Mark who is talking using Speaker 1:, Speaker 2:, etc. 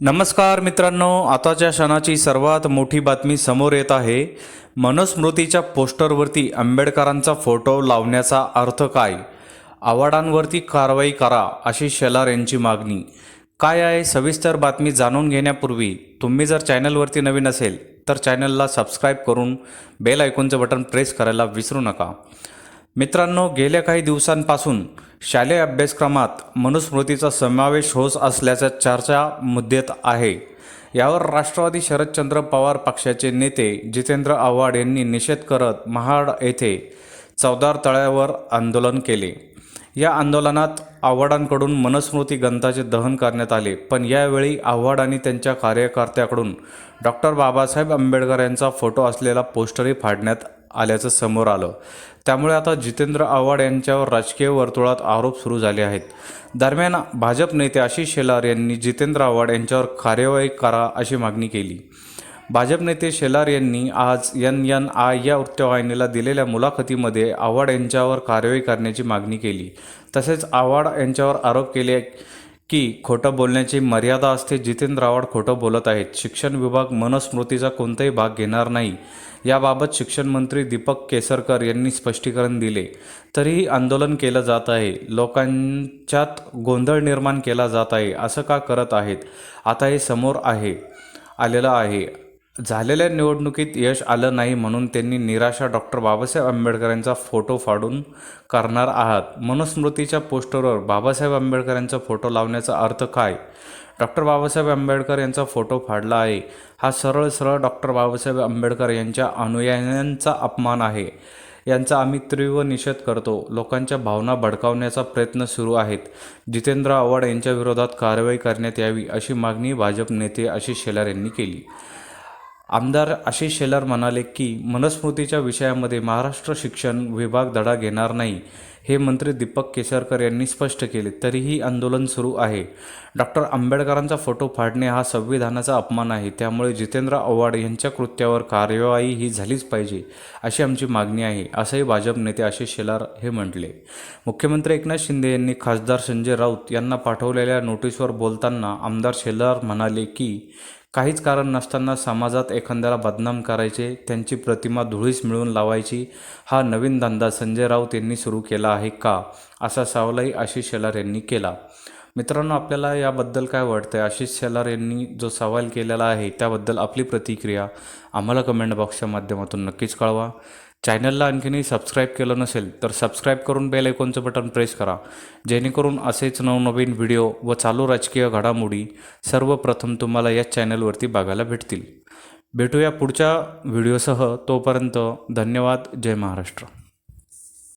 Speaker 1: नमस्कार मित्रांनो आताच्या क्षणाची सर्वात मोठी बातमी समोर येत आहे. मनुस्मृतीच्या पोस्टरवरती आंबेडकरांचा फोटो लावण्याचा अर्थ काय? आवाडांवरती कारवाई करा अशी शेलार यांची मागणी. काय आहे? सविस्तर बातमी जाणून घेण्यापूर्वी तुम्ही जर चॅनलवरती नवीन असेल तर चॅनलला सबस्क्राईब करून बेल आयकॉनचं बटन प्रेस करायला विसरू नका. मित्रांनो गेल्या काही दिवसांपासून शालेय अभ्यासक्रमात मनुस्मृतीचा समावेश होत असल्याच्या चर्चा मुद्देत आहे. यावर राष्ट्रवादी शरदचंद्र पवार पक्षाचे नेते जितेंद्र आव्हाड यांनी निषेध करत महाड येथे चौदार तळ्यावर आंदोलन केले. या आंदोलनात आव्हाडांकडून मनुस्मृती ग्रंथाचे दहन करण्यात आले. पण यावेळी आव्हाड आणि त्यांच्या कार्यकर्त्याकडून डॉक्टर बाबासाहेब आंबेडकर यांचा फोटो असलेला पोस्टरही फाडण्यात आल्याचं समोर आलं. त्यामुळे आता जितेंद्र आव्हाड यांच्यावर राजकीय वर्तुळात आरोप सुरू झाले आहेत. दरम्यान भाजप नेते आशिष शेलार यांनी जितेंद्र आव्हाड यांच्यावर कार्यवाही करा अशी मागणी केली. भाजप नेते शेलार यांनी आज एन एन आय या वृत्तवाहिनीला दिलेल्या मुलाखतीमध्ये आव्हाड यांच्यावर कारवाई करण्याची मागणी केली. तसेच आव्हाड यांच्यावर आरोप केले की खोटं बोलण्याची मर्यादा असते. जितेंद्र आव्हाड खोटं बोलत आहेत. शिक्षण विभाग मनस्मृतीचा कोणताही भाग घेणार नाही. याबाबत शिक्षण मंत्री दीपक केसरकर यांनी स्पष्टीकरण दिले. तरीही आंदोलन केलं जात आहे. लोकांच्यात गोंधळ निर्माण केला जात आहे. असं का करत आहेत? आता हे समोर आहे. आलेलं आहे. झालेल्या निवडणुकीत यश आलं नाही म्हणून त्यांनी निराशा डॉक्टर बाबासाहेब आंबेडकर यांचा फोटो फाडून करणार आहात. मनुस्मृतीच्या पोस्टरवर बाबासाहेब आंबेडकर यांचा फोटो लावण्याचा अर्थ काय? डॉक्टर बाबासाहेब आंबेडकर यांचा फोटो फाडला आहे. हा सरळ सरळ डॉक्टर बाबासाहेब आंबेडकर यांच्या अनुयायांचा अपमान आहे. यांचा आम्ही तीव्र निषेध करतो. लोकांच्या भावना भडकावण्याचा प्रयत्न सुरू आहेत. जितेंद्र आव्हाड यांच्या विरोधात कारवाई करण्यात यावी अशी मागणी भाजप नेते आशिष शेलार यांनी केली. आमदार आशिष शेलार म्हणाले की मनस्मृतीच्या विषयामध्ये महाराष्ट्र शिक्षण विभाग धडा घेणार नाही. हे मंत्री दीपक केसरकर यांनी स्पष्ट केले तरीही आंदोलन सुरू आहे. डॉक्टर आंबेडकरांचा फोटो फाडणे हा संविधानाचा अपमान आहे. त्यामुळे जितेंद्र आव्हाड यांच्या कृत्यावर कार्यवाही ही झालीच पाहिजे अशी आमची मागणी आहे असंही भाजप नेते आशिष शेलार हे म्हटले. मुख्यमंत्री एकनाथ शिंदे यांनी खासदार संजय राऊत यांना पाठवलेल्या नोटीसवर बोलताना आमदार शेलार म्हणाले की काहीच कारण नसताना समाजात एखाद्याला बदनाम करायचे त्यांची प्रतिमा धुळीस मिळवून लावायची हा नवीन धंदा संजय राऊत यांनी सुरू केला आहे. आहे का? असा सवालही आशिष शेलार यांनी केला. मित्रांनो आपल्याला याबद्दल काय वाटतं आहे आशिष शेलार यांनी जो सवाल केलेला आहे त्याबद्दल आपली प्रतिक्रिया आम्हाला कमेंट बॉक्सच्या माध्यमातून नक्कीच कळवा. चॅनलला आणखीनही सबस्क्राईब केलं नसेल तर सबस्क्राईब करून बेल आयकॉनचं बटन प्रेस करा. जेणेकरून असेच नवनवीन व्हिडिओ व चालू राजकीय घडामोडी सर्वप्रथम तुम्हाला या चॅनलवरती बघायला भेटतील. भेटूया पुढच्या व्हिडिओसह तोपर्यंत धन्यवाद. जय महाराष्ट्र.